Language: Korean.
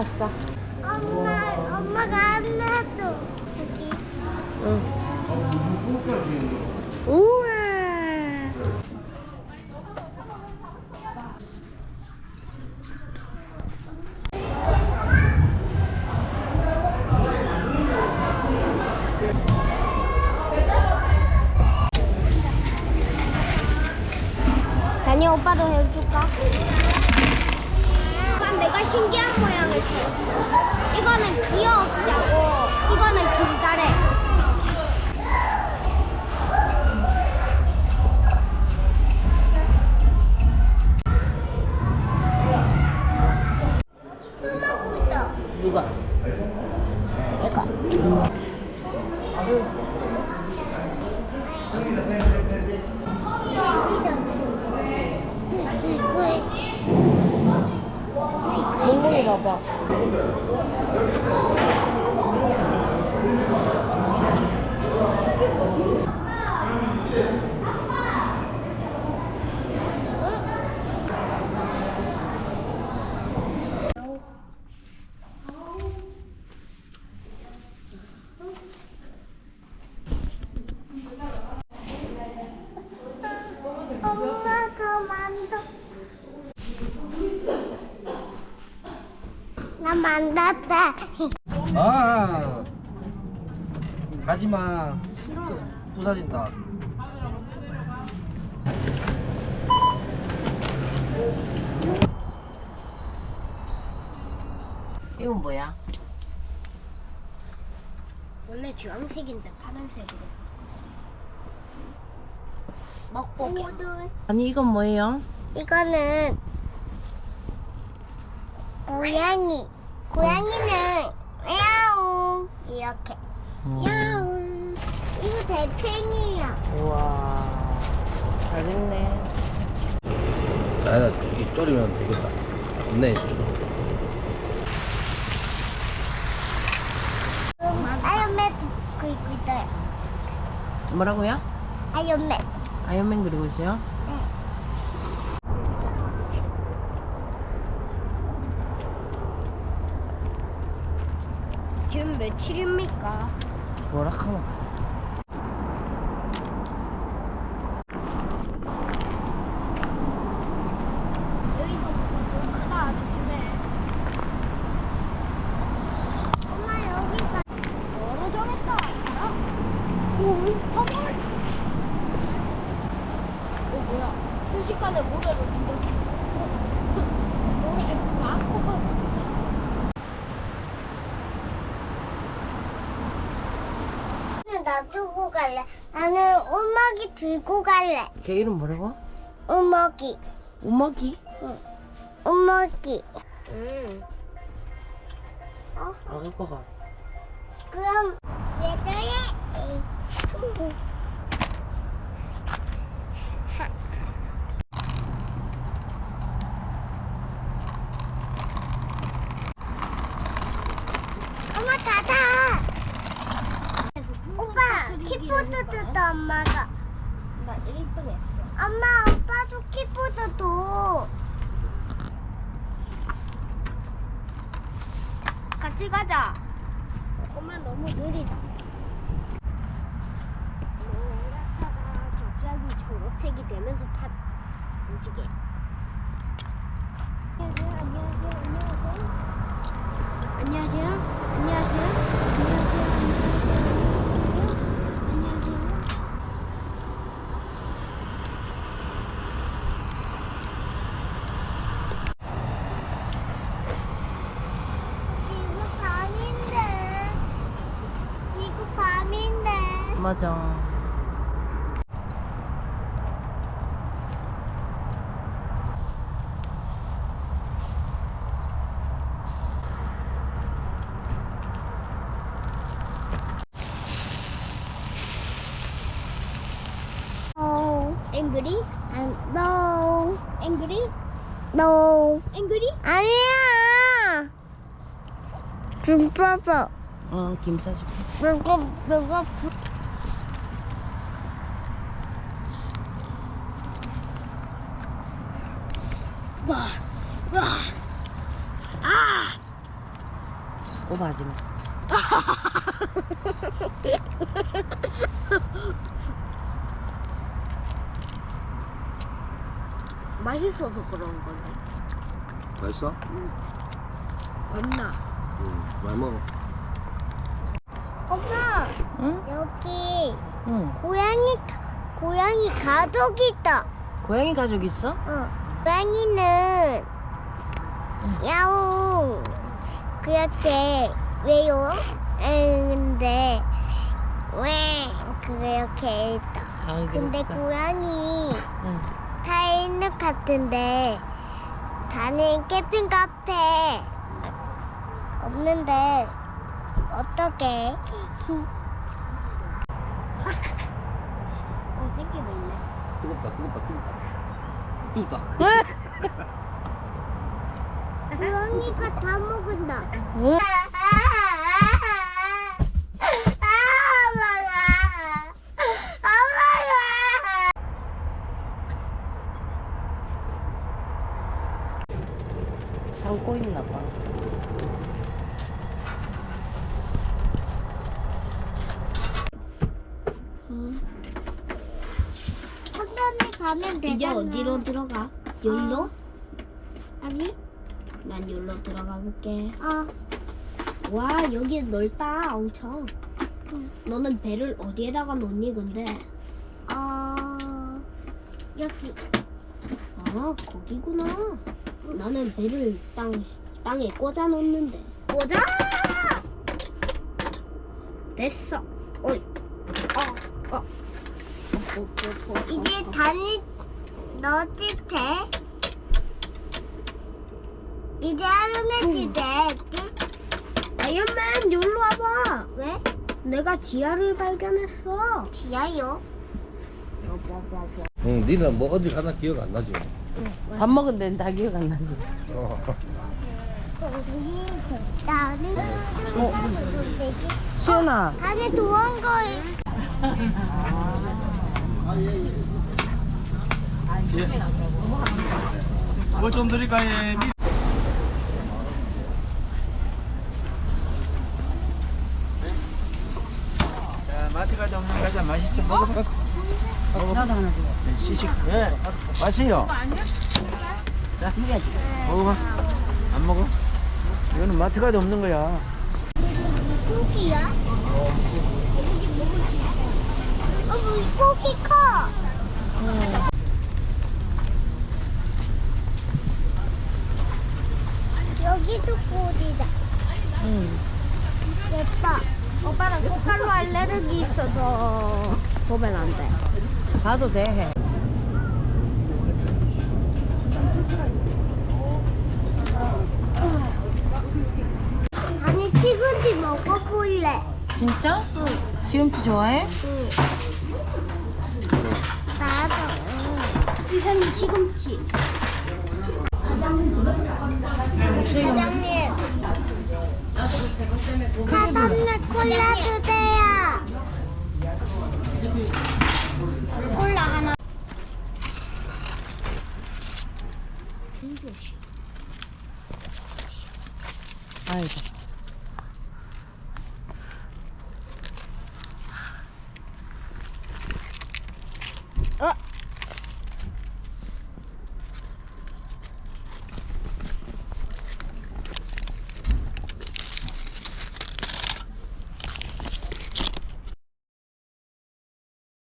알았어. 엄마, 엄마가 안 놔줘. 저기. 응. 오! 몽몽이 봐봐. 나 만졌다. 아 가지마 부사진다 이건 뭐야? 원래 주황색인데 파란색이래. 먹고기. 아니 이건 뭐예요? 이거는 고양이. 고양이는 야옹 이렇게. 야옹. 이거 달팽이야. 우와. 잘했네. 나나 이 졸이면 되겠다 없네 좀 아이언맨 그리고 있어요. 뭐라고요? 아이언맨. 아이언맨 그리고 있어요? 지금 며칠입니까? 뭐라 카노? 여기서부터 더 크다 조심해. 엄마 여기가 멀어져겠다. 알아? 오 윈스터볼. 어 뭐야? 순식간에 모래로 뒤덮였어. 모래 막. 놔두고 갈래. 나는 오먹이 들고 갈래. 걔 이름 뭐라고? 오먹이. 우먹이? 오먹이. 응. 어? 아 갖고 가. 그럼 왜 저래? 엄마 가자. 오빠 엄마가. 나 1등 했어. 엄마 오빠도 키보드 줘. 같이 가자. 엄마 너무 느리다. 올라타가 갑자기 초록색이 되면서 파 움직여. 안녕하세요. 안녕하세요, 안녕하세요, 안녕하세요, 안녕하세요, 안녕하세요. 지구 밤인데. 지구 밤인데. 맞아. No. Angry? Um, no. Angry? No. Angry? 아니야. 좀 봐봐. 어, 김 싸줄게. 내가 내가 와, 와, 아! 아. 꼬마지 마. 맛있어서 그런 건데. 맛있어? 응. 겁나. 응, 많이 먹어. 엄마 응? 여기 응. 고양이 고양이 가족 있다. 고양이 가족 있어? 응. 고양이는 야옹 그렇게 왜요? 에, 근데 왜 그렇게 있다. 아, 근데 그랬어. 고양이 응. 타인을 같은데 다른 캠핑 카페 없는데 어떻게? 어 새끼도 있네. 뜨겁다, 뜨겁다, 뜨겁다. 뜨겁다. 고양이가 다 먹은다. 응? 엄마가 엄마가 삼고 있나 봐. 천천히 가면 되잖아. 이제 어디로 들어가? 여기로? 어. 아니? 난 여기로 들어가 볼게. 어. 와, 여기 넓다, 엄청. 너는 배를 어디에다가 놓니, 근데? 어. 여기. 아, 거기구나. 나는 배를 땅, 땅에 꽂아 놓는데. 꽂아! 됐어. 어이. 어, 어. 어, 어, 어, 어, 이제 어. 다니 너집 돼? 이제 할머니 돼. 아이언맨, 여기로 와봐. 왜? 내가 지하를 발견했어. 지하요? 응, 니는 뭐 어디 가나 기억 안 나지? 밥 먹은 데는 다 기억 안 나지. 어. 나는 시은아. 안에 도원 거에 뭐좀 드릴까요? 자, 마트 가자 오늘 가자 맛있어 먹어봐. 나도 하나 줘. 네, 시식. 예. 자, 먹어봐. 안 먹어? 이거는 마트 가자 없는 거야. 고기야? 어, 물고기 커. 여기도 고기다. 응. 예뻐. 오빠는 고칼로 알레르기 있어서 보면 안 돼. 가도 돼. 해. 아니 시금치 먹어볼래. 진짜? 응. 시금치 좋아해? 응. 시금 시금치. 사장님. 사장님 콜라 주세요.